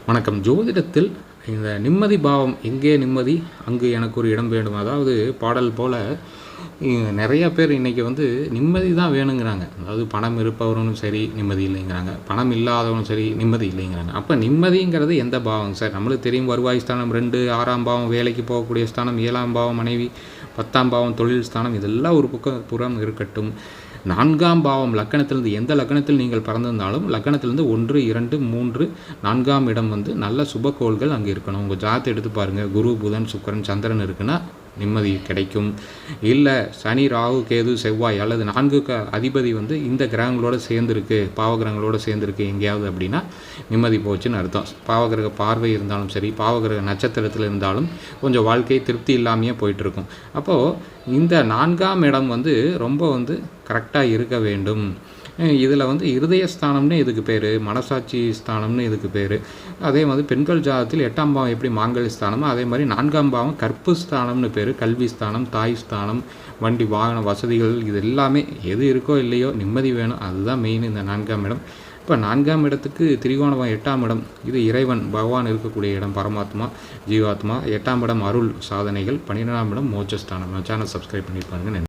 வணக்கம். ஜோதிடத்தில் இந்த நிம்மதி பாவம் எங்கே நிம்மதி? அங்கு எனக்கு ஒரு இடம் வேண்டும். அதாவது பாடல் போல் நிறைய பேர் இன்றைக்கி வந்து நிம்மதி தான் வேணுங்கிறாங்க. அதாவது பணம் இருப்பவரும் சரி நிம்மதி இல்லைங்கிறாங்க. பணம் இல்லாதவனும் சரி நிம்மதி இல்லைங்கிறாங்க. அப்போ நிம்மதிங்கிறது எந்த பாவம் சார்? நம்மளுக்கு தெரியும் வருவாய் ஸ்தானம் ரெண்டு ஆறாம் பாவம் வேலைக்கு போகக்கூடிய ஸ்தானம் ஏழாம் பாவம் மனைவி பத்தாம் பாவம் தொழில் ஸ்தானம் இதெல்லாம் ஒரு பக்கம் புறம் இருக்கட்டும். நான்காம் பாவம் லக்கணத்திலிருந்து எந்த லக்கணத்தில் நீங்கள் பிறந்திருந்தாலும் லக்கணத்திலிருந்து ஒன்று இரண்டு மூன்று நான்காம் இடம் வந்து நல்ல சுபக்கோள்கள் அங்கே இருக்கணும். உங்கள் ஜாத்தை எடுத்து பாருங்கள் குரு புதன் சுக்கரன் சந்திரன் இருக்குன்னா நிம்மதி கிடைக்கும். இல்லை சனி ராகு கேது செவ்வாய் அல்லது நான்கு க அதிபதி வந்து இந்த கிரகங்களோட சேர்ந்துருக்கு பாவகிரகங்களோட சேர்ந்துருக்கு எங்கேயாவது அப்படின்னா நிம்மதி போச்சுன்னு அர்த்தம். பாவகிரக பார்வை இருந்தாலும் சரி பாவகிரக நட்சத்திரத்தில் இருந்தாலும் கொஞ்சம் வாழ்க்கை திருப்தி இல்லாமையே போயிட்டுருக்கும். அப்போது இந்த நான்காம் இடம் வந்து ரொம்ப வந்து கரெக்டாக இருக்க வேண்டும். இதில் வந்து இருதய ஸ்தானம்னு இதுக்கு பேர் மனசாட்சி ஸ்தானம்னு இதுக்கு பேர். அதே மாதிரி பெண்கள் ஜாதத்தில் எட்டாம் பாவம் எப்படி மாங்கல் ஸ்தானமோ அதே மாதிரி நான்காம் பாவம் கற்பு ஸ்தானம்னு பேர் கல்வி ஸ்தானம் தாய் ஸ்தானம் வண்டி வாகன வசதிகள் இது எல்லாமே எது இருக்கோ இல்லையோ நிம்மதி வேணும். அதுதான் மெயின் இந்த நான்காம் இடம். இப்போ நான்காம் இடத்துக்கு திரிகோணம் எட்டாம் இடம். இது இறைவன் பகவான் இருக்கக்கூடிய இடம் பரமாத்மா ஜீவாத்மா. எட்டாம் இடம் அருள் சாதனைகள். பன்னிரெண்டாம் இடம் மோட்சஸ்தானம் சேனல் சப்ஸ்கிரைப் பண்ணியிருப்பாங்க